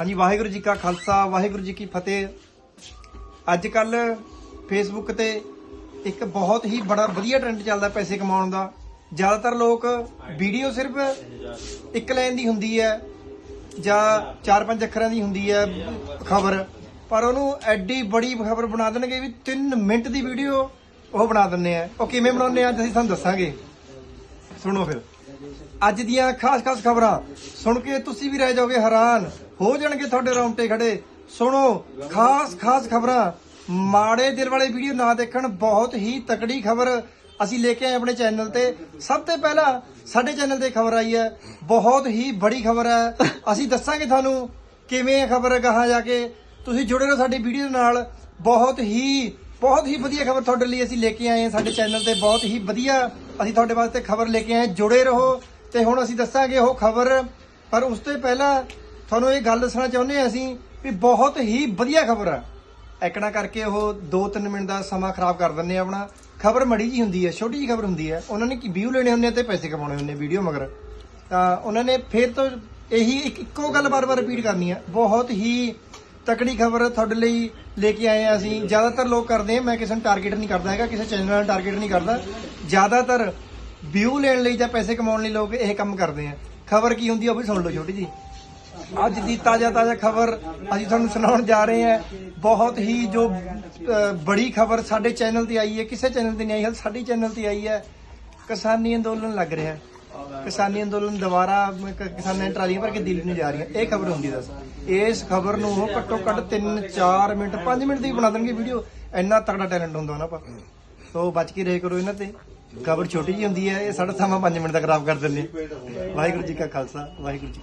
ਹਾਂਜੀ, ਵਾਹਿਗੁਰੂ ਜੀ ਕਾ ਖਾਲਸਾ, ਵਾਹਿਗੁਰੂ ਜੀ ਕੀ ਫਤਿਹ। ਅੱਜ ਕੱਲ ਫੇਸਬੁੱਕ ਤੇ ਇੱਕ ਬਹੁਤ ਹੀ ਬੜਾ ਵਧੀਆ ਟ੍ਰੈਂਡ ਚੱਲਦਾ ਪੈਸੇ ਕਮਾਉਣ ਦਾ। ਜ਼ਿਆਦਾਤਰ ਲੋਕ ਵੀਡੀਓ ਸਿਰਫ ਇੱਕ ਲਾਈਨ ਦੀ ਹੁੰਦੀ ਹੈ ਜਾਂ ਚਾਰ ਪੰਜ ਅੱਖਰਾਂ ਦੀ ਹੁੰਦੀ ਹੈ ਖਬਰ। ਪਰ ਉਹਨੂੰ ਐਡੀ ਬੜੀ ਖਬਰ ਬਣਾ ਦੇਣਗੇ ਵੀ 3 ਮਿੰਟ ਦੀ ਵੀਡੀਓ ਉਹ ਬਣਾ ਦਿੰਦੇ ਆ। ਉਹ ਕਿਵੇਂ ਬਣਾਉਂਦੇ ਆ ਅਸੀਂ ਤੁਹਾਨੂੰ ਦੱਸਾਂਗੇ। ਸੁਣੋ ਫਿਰ। ਅੱਜ ਦੀਆਂ ਖਾਸ-ਖਾਸ ਖਬਰਾਂ। ਸੁਣ ਕੇ ਤੁਸੀਂ ਵੀ ਰਹਿ ਜਾਓਗੇ ਹੈਰਾਨ। ਹੋ ਜਾਣਗੇ ਤੁਹਾਡੇ ਰੌਂਟੇ ਖੜੇ। ਸੁਣੋ ਖਾਸ-ਖਾਸ ਖਬਰਾਂ। ਮਾੜੇ ਦਿਲ ਵਾਲੇ ਵੀਡੀਓ ਨਾ ਦੇਖਣ, ਬਹੁਤ ਹੀ ਤਕੜੀ ਖਬਰ ਅਸੀਂ ਲੈ ਕੇ ਆਏ ਆਪਣੇ ਚੈਨਲ ਤੇ। ਸਭ ਤੋਂ ਪਹਿਲਾਂ ਸਾਡੇ ਚੈਨਲ ਤੇ ਖਬਰ ਆਈ ਹੈ। ਬਹੁਤ ਹੀ ਬੜੀ ਖਬਰ ਹੈ। ਅਸੀਂ ਦੱਸਾਂਗੇ ਤੁਹਾਨੂੰ ਕਿਵੇਂ ਇਹ ਖਬਰ ਕਹਾਂ ਜਾ ਕੇ। ਤੁਸੀਂ ਜੁੜੇ ਰਹੋ ਸਾਡੀ ਵੀਡੀਓ ਨਾਲ। ਬਹੁਤ ਹੀ ਬਹੁਤ ਹੀ ਵਧੀਆ ਖਬਰ ਤੁਹਾਡੇ ਲਈ ਅਸੀਂ ਲੈ ਕੇ ਆਏ ਹਾਂ ਸਾਡੇ ਚੈਨਲ ਤੇ। ਬਹੁਤ ਹੀ ਵਧੀਆ ਅਸੀਂ ਤੁਹਾਡੇ ਵਾਸਤੇ ਖਬਰ ਲੈ ਕੇ ਆਏ ਜੁੜੇ ਰਹੋ ਤੇ ਹੁਣ ਅਸੀਂ ਦੱਸਾਂਗੇ ਉਹ ਖਬਰ। ਪਰ ਉਸ ਤੋਂ ਪਹਿਲਾਂ ਤੁਹਾਨੂੰ ਇਹ ਗੱਲ ਦੱਸਣਾ ਚਾਹੁੰਦੇ ਹਾਂ ਅਸੀਂ ਵੀ ਬਹੁਤ ਹੀ ਵਧੀਆ ਖਬਰ ਆ। ਐਕਣਾ ਕਰਕੇ ਉਹ 2-3 ਮਿੰਟ ਦਾ ਸਮਾਂ ਖਰਾਬ ਕਰ ਦਿੰਦੇ ਆ ਆਪਣਾ। ਖਬਰ ਮੜੀ ਜੀ ਹੁੰਦੀ ਹੈ, ਛੋਟੀ ਜੀ ਖਬਰ ਹੁੰਦੀ ਹੈ। ਉਹਨਾਂ ਨੇ ਕੀ ਵਿਊ ਲੈਣੇ ਹੁੰਦੇ ਆ ਤੇ ਪੈਸੇ ਕਮਾਉਣੇ ਹੁੰਦੇ ਵੀਡੀਓ ਮਗਰ। ਤਾਂ ਉਹਨਾਂ ਨੇ ਫਿਰ ਤੋਂ ਇਹੀ ਇੱਕ ਇੱਕੋ ਗੱਲ ਬਾਰ-ਬਾਰ ਰਿਪੀਟ ਕਰਨੀ ਹੈ ਬਹੁਤ ਹੀ ਤਕੜੀ ਖਬਰ ਤੁਹਾਡੇ ਲਈ ਲੈ ਕੇ ਆਏ ਆ ਅਸੀਂ। ਜ਼ਿਆਦਾਤਰ ਲੋਕ ਕਰਦੇ ਆ, ਮੈਂ ਕਿਸੇ ਨੂੰ ਟਾਰਗੇਟ ਨਹੀਂ ਕਰਦਾ ਹੈਗਾ, ਕਿਸੇ ਚੈਨਲ ਨਾਲ ਟਾਰਗੇਟ ਨਹੀਂ ਕਰਦਾ। ਜ਼ਿਆਦਾਤਰ ਵਿਊ ਲੈਣ ਲਈ ਜਾਂ ਪੈਸੇ ਕਮਾਉਣ ਲਈ ਲੋਕ ਇਹ ਕੰਮ ਕਰਦੇ ਆ। ਖਬਰ ਕੀ ਹੁੰਦੀ ਆ ਉਹ ਵੀ ਸੁਣ ਲਓ ਛੋਟੀ ਜੀ ਅੱਜ ਦੀ ਤਾਜ਼ਾ ਤਾਜ਼ਾ ਖਬਰ ਅਸੀਂ ਤੁਹਾਨੂੰ ਸੁਣਾਉਣ ਜਾ ਰਹੇ ਹਾਂ। ਬਹੁਤ ਹੀ ਜੋ ਬੜੀ ਖਬਰ ਸਾਡੇ ਚੈਨਲ ਤੇ ਆਈ ਹੈ। ਕਿਸੇ ਚੈਨਲ ਤੇ ਨਹੀਂ ਆਈ, ਹਾਲੇ ਸਾਡੇ ਚੈਨਲ ਤੇ ਆਈ ਹੈ। ਕਿਸਾਨੀ ਅੰਦੋਲਨ ਲੱਗ ਰਿਹਾ ਕਿਸਾਨੀ ਅੰਦੋਲਨ ਦੁਬਾਰਾ ਕਿਸਾਨਾਂ ਟਰਾਲੀਆਂ ਭਰ ਕੇ ਦਿੱਲੀ ਨੂੰ ਜਾ ਰਹੀਆਂ ਇਹ ਖਬਰ ਹੁੰਦੀ ਦੱਸ। ਇਸ ਖਬਰ ਨੂੰ ਉਹ ਘੱਟੋ ਘੱਟ 3 4 ਮਿੰਟ 5 ਮਿੰਟ ਦੀ ਬਣਾ ਦੇਣਗੇ ਵੀਡੀਓ। ਇੰਨਾ ਤਕੜਾ ਟੈਲੈਂਟ ਹੁੰਦਾ ਉਹਨਾਂ ਪਰ ਸੋ ਬਚ ਕੇ ਰਹੇ ਕਰੋ ਇਹਨਾਂ ਤੇ। ਖਬਰ ਛੋਟੀ ਜੀ ਹੁੰਦੀ ਹੈ, ਇਹ ਸਾਡਾ ਸਮਾਂ 5 ਮਿੰਟ ਦਾ ਖਰਾਬ ਕਰ ਦਿੰਦੇ ਵਾਹਿਗੁਰੂ ਜੀ ਕਾ ਖਾਲਸਾ, ਵਾਹਿਗੁਰੂ ਜੀ